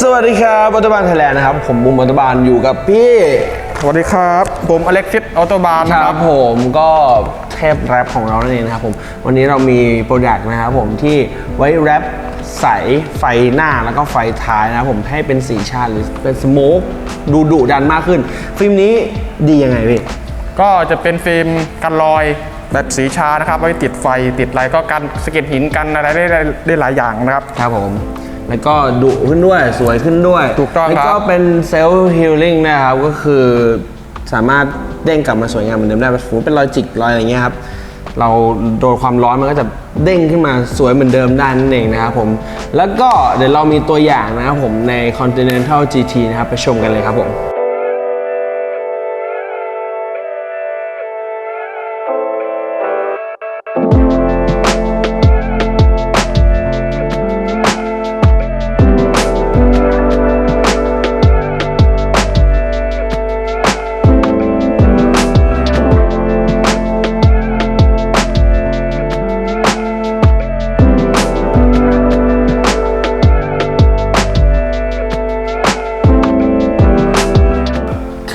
สวัสดีครับอัตบานไทยแลนด์นะครับ ผมบุมอัตบานอยู่กับพี่สวัสดีครับ ผมอเล็กซิสออโตบานคครัรับบผมก็เทพแรปของเรานั่นเองนะครับผมวันนี้เรามีโปรดักต์นะครับผมที่ไว้แรปใสไฟหน้าแล้วก็ไฟท้ายนะครับผมให้เป็นสีชาติหรือเป็นสโมกดูดุดันมากขึ้น ฟิล์มนี้ดียังไงพี่ ก็จะเป็นฟิล์มกันรอยแบบสีชานะครับไว้ติดไฟติดอะไรก็กันสะเก็ดหินกันอะไรได้ได้ได้หลายอย่างนะครับ ครับผม แล้วก็ดุขึ้นด้วยสวยขึ้นด้วยถูกต้องครับ แล้วก็เป็นเซลล์ฮิลลิ่งนะครับก็คือสามารถเด้งกลับมาสวยงามเหมือนเดิมได้สมมติเป็นรอยจิกรอยอะไรเงี้ยครับเราโดนความร้อนมันก็จะเด้งขึ้นมาสวยเหมือนเดิมได้นั่นเองนะครับผมแล้วก็เดี๋ยวเรามีตัวอย่างนะครับผมใน Continental GT นะครับไปชมกันเลยครับผม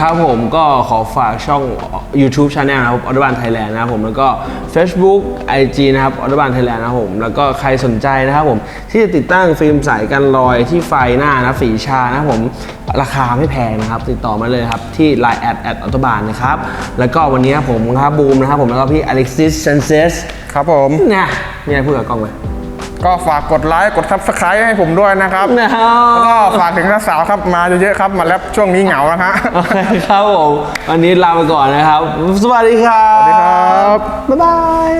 ครับผมก็ขอฝากช่อง YouTube Channel นะครับออ t บานไทยแลนด์นะครับผมแล้วก็ Facebook IG นะครับออ t บานไทยแลนด์นะครับผมแล้วก็ใครสนใจนะครับผมที่จะติดตั้งฟิล์มใสกันรอยที่ไฟหน้านะฝีชานะครับผมราคาไม่แพงนะครับ ติดต่อมาเลยครับ ที่ Line แอดแอดออ t บานนะครับ แล้วก็วันนี้ผมครับบูมนะครับผมแล้วก็พี่อเล็กซิสเซนเซสครับผมนะมีอะไรพูดกับกล้องไหม ก็ฝากกดไลค์กดซับสไครต์ให้ผมด้วยนะครับนะแล้วก็ฝากถึงนักสาวครับมาเยอะๆครับมาแรปช่วงนี้เหงานะฮะโอเคครับผมวันนี้ลาไปก่อนนะครับ สวัสดีครับสวัสดีครับบ๊ายบาย